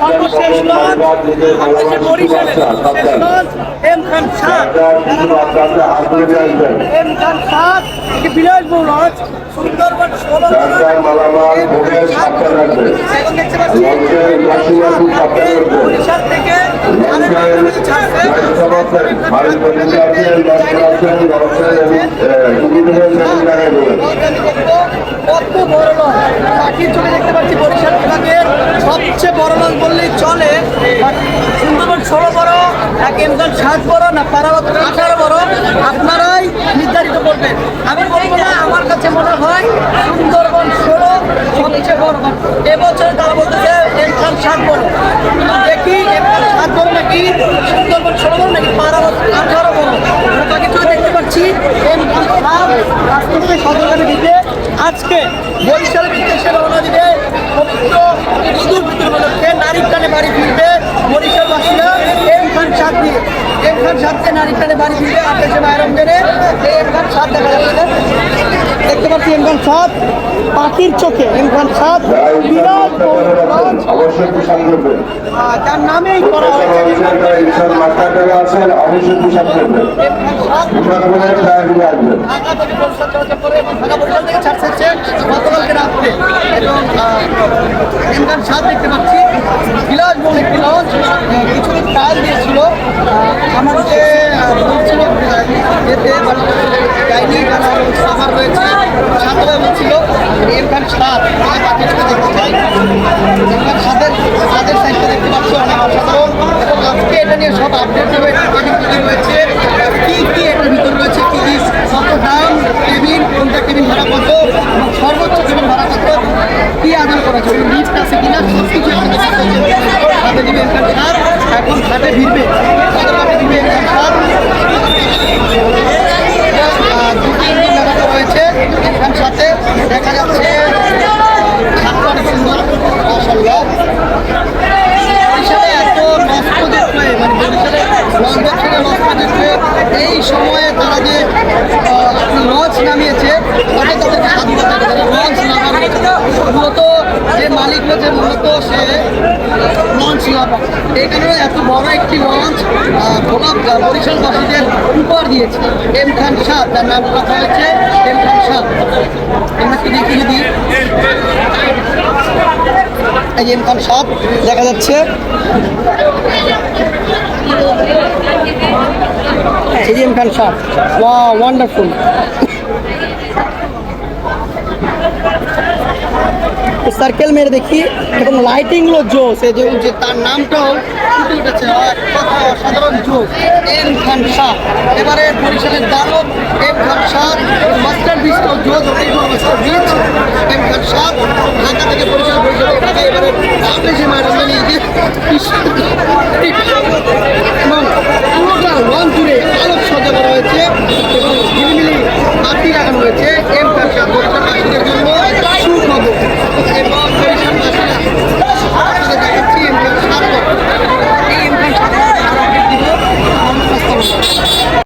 সর্বশেষ লঞ্চ। বাংলাদেশের বরিশালের শেষ launch. M Khan Shah M Khan Shah একটি বিলাসবহুল লঞ্চ। সুন্দরবন ষোলো এবং দেখতে পাচ্ছি বরিশাল থেকে। কত বড় লঞ্চ পাখির চোখে দেখতে পাচ্ছি বরিশাল সবচেয়ে বড় লঞ্চ বললেই চলে। সুন্দরবন ষোলো বড় এক এমদান সাত বড়, না পারাবত আঠারো বড়। আপনারাই নির্ধারিত করবেন। আমি বলব না, আমার কাছে মনে হয় সুন্দরবন ষোলো সবচেয়ে বড় এবছর তারা বলতেছে এমখান সাত বড়। দেখি এমখান সাত বড় নাকি সুন্দরবন ষোলো বড় নাকি পারাবত আঠারো বড়। বাকি চোখে দেখতে পাচ্ছি। এমখান সাত থেকে সদরকারে দিতে আজকে বরিশালের উদ্দেশ্যে রওনা দিবে পবিত্র টানে বাড়ি ফিরবে বরিশালবাসীরা এম খান সাত দিয়ে এম খান টানে বাড়ি ফিরবে আঠাশে মায়ের এম খান সাত দেখা যাচ্ছে দেখতে পাচ্ছি পাখির চোখে এম খান যার নামেই করা হয়েছে বরিশাল বরিশাল হচ্ছে গতকালকে রাত্রে। এবং ইমরান সাদ দেখতে পাচ্ছি। বিলাসবহুল একটি আহ, কিছুদিন ট্রায়াল দিয়েছিল আহ, আমাকে বলছিল যেতে কারণ সাফার হয়েছে সাতভাবে বলছিল ইমরান সাদ আমি বাকি চোখে দেখতে চাই। ইমরান সাদের সাদের সাইডটা দেখতে পাচ্ছি অনেক অসাধারণ। এবং আজকে এটা নিয়ে সব আপডেট রয়েছে কি কি এটার ভিতর রয়েছে কি কত দাম কেবিন কোনটা কেবিন ভাড়া কত এবং সর্বোচ্চ কেবিন ভাড়া কত কি আদান করা হচ্ছে লিফট আছে কিনা, সব কিছু হাতে দিবে এখান সার এখন ঘাটে ভিড়বে। এখান দু তিন দিন রয়েছে, এখান সাথে দেখা যাচ্ছে এত নষ্ট মানে এই সময়ে তারা যে লঞ্চ নামিয়েছে রয়েছে মূলত সে লঞ্চ নামা এই এত বড় একটি লঞ্চ গোলাপ বরিশালবাসীদের উপহার দিয়েছে। এম খান সাহ তার নাম রাখা হয়েছে এম খান সাহ আমরা কি দেখি যদি এই এম খান সাহ দেখা যাচ্ছে। সিজিএম খান শাহ ওয়া ওয়ান্ডারফুল সার্কেল মেরে দেখি। এবং লাইটিংগুলো জোস সে যে তার নামটাও ফুটে উঠেছে। সাধারণ জো এম খান শাহ। এবারে বরিশালের এম খান শাহ মাস্টার বিস্ট জোস এম খান শাহ ঢাকা থেকে এবারে আপনি যে যে আলোক করা হয়েছে এবং ঝিলিমিলি লাগানো হয়েছে। এম খান